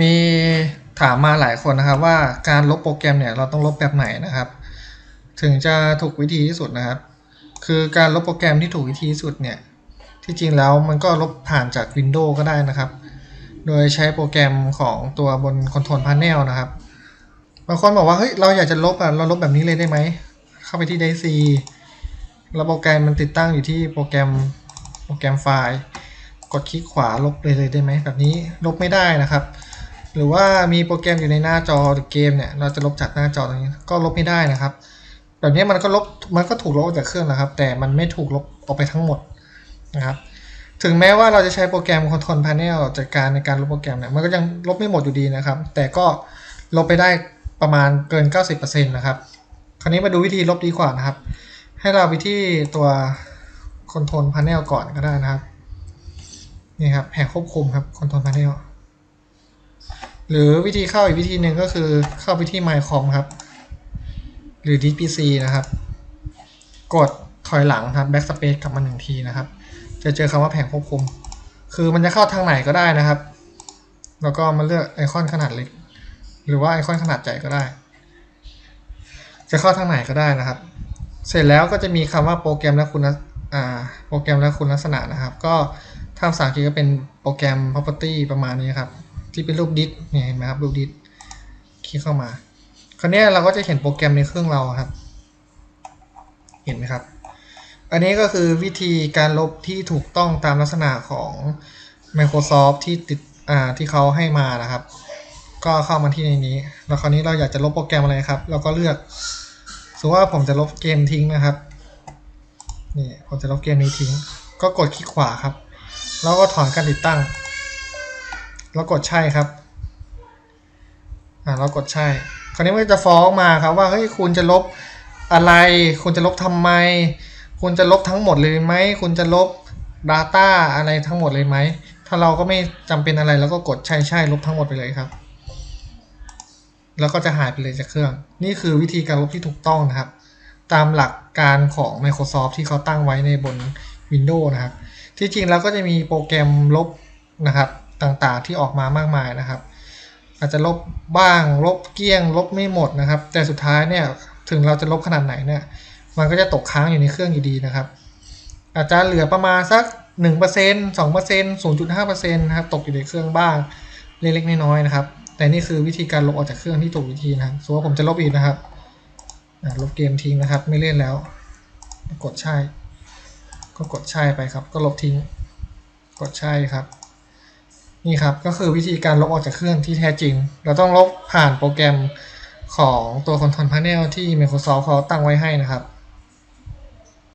มีถามมาหลายคนนะครับว่าการลบโปรแกรมเนี่ยเราต้องลบแบบไหนนะครับ ถึงจะถูกวิธีที่สุดนะครับ คือการลบโปรแกรมที่ถูกวิธีที่สุดเนี่ยที่จริงแล้วมันก็ลบผ่านจาก Windows ก็ได้นะครับ โดยใช้โปรแกรมของตัวบน Control Panel นะครับ บางคนบอกว่าเฮ้ยเราอยากจะลบอะเราลบแบบนี้เลยได้ไหม เข้าไปที่ d ดซีแล้วโปรแกรมมันติดตั้งอยู่ที่โปรแกรมโปรแกรมไฟล์ กดคลิกขวาลบเลยเลยได้ไหมแบบนี้ลบไม่ได้นะครับ หรือว่ามีโปรแกรมอยู่ในหน้าจอเกมเนี่ยเราจะลบจากหน้าจอตรงนี้ก็ลบไม่ได้นะครับ แบบนี้มันก็ลบมันก็ถูกลบออกจากเครื่องแล้วครับ แต่มันไม่ถูกลบออกไปทั้งหมดนะครับถึงแม้ว่าเราจะใช้โปรแกรม Control Panel จัดการในการลบโปรแกรมเนี่ยมันก็ยังลบไม่หมดอยู่ดีนะครับ แต่ก็ลบไปได้ประมาณเกิน 90%นะครับ คราวนี้มาดูวิธีลบดีกว่านะครับ ให้เราไปที่ตัว Control Panel ก่อนก็ได้นะครับนี่ครับแผงควบคุมครับ Control Panel หรือวิธีเข้าอีกวิธีหนึ่งก็คือเข้าไปที่ MyCom ครับ หรือ DPC นะครับ กดถอยหลังครับ Backspace กลับมาหนึ่งทีนะครับ จะเจอคำว่าแผงควบคุม คือมันจะเข้าทางไหนก็ได้นะครับ แล้วก็มาเลือกไอคอนขนาดเล็ก หรือว่าไอคอนขนาดใหญ่ก็ได้ จะเข้าทางไหนก็ได้นะครับ เสร็จแล้วก็จะมีคำว่าโปรแกรมและคุณลักอ่าโปรแกรมและคุณลักษณะนะครับ ก็ถ้าภาษาอังกฤษก็เป็นโปรแกรม property ประมาณนี้ครับ ที่เป็นรูปดิสเนี่ยเห็นไหมครับรูปดิสคลิกเข้ามา คราวนี้เราก็จะเห็นโปรแกรมในเครื่องเราครับ เห็นไหมครับ อันนี้ก็คือวิธีการลบที่ถูกต้องตามลักษณะของ Microsoft ที่ติดอ่าที่เขาให้มานะครับ ก็เข้ามาที่ในนี้ แล้วคราวนี้เราอยากจะลบโปรแกรมอะไรครับ เราก็เลือกสมมติว่าผมจะลบเกมทิ้งนะครับนี่ผมจะลบเกมนี้ทิ้ง ก็กดคลิกขวาครับ แล้วก็ถอนการติดตั้ง แล้วกดใช่ครับอ่าแล้วกดใช่ คราวนี้มันจะฟ้องมาครับว่าเฮ้ยคุณจะลบอะไร คุณจะลบทำไม คุณจะลบทั้งหมดเลยไหม คุณจะลบ Data อะไรทั้งหมดเลยไหม ถ้าเราก็ไม่จำเป็นอะไรแล้วก็กดใช่ใช่ลบทั้งหมดไปเลยครับ แล้วก็จะหายไปเลยจากเครื่อง นี่คือวิธีการลบที่ถูกต้องนะครับ ตามหลักการของ Microsoft ที่เขาตั้งไว้ในบน Windows นะครับ ที่จริงแล้วก็จะมีโปรแกรมลบนะครับ ต่างๆที่ออกมามากมายนะครับ อาจจะลบบ้างลบเกี้ยง ลบไม่หมดนะครับ แต่สุดท้ายเนี่ยถึงเราจะลบขนาดไหนเนี่ยมันก็จะตกค้างอยู่ในเครื่องอยู่ดีนะครับ อาจจะเหลือประมาณสัก 1% 2% 0.5%นะครับตกอยู่ในเครื่องบ้างเล็กๆน้อยๆนะครับ แต่นี่คือวิธีการลบออกจากเครื่องที่ถูกวิธีนะครับสมมติว่าผมจะลบอีกนะครับลบเกมทิ้งนะครับ ไม่เล่นแล้ว กดใช่ ก็กดใช่ไปครับ ก็ลบทิ้ง กดใช่ครับ นี่ครับก็คือวิธีการลบออกจากเครื่องที่แท้จริง เราต้องลบผ่านโปรแกรมของตัว Control Panel ที่ Microsoft เขาตั้งไว้ให้นะครับ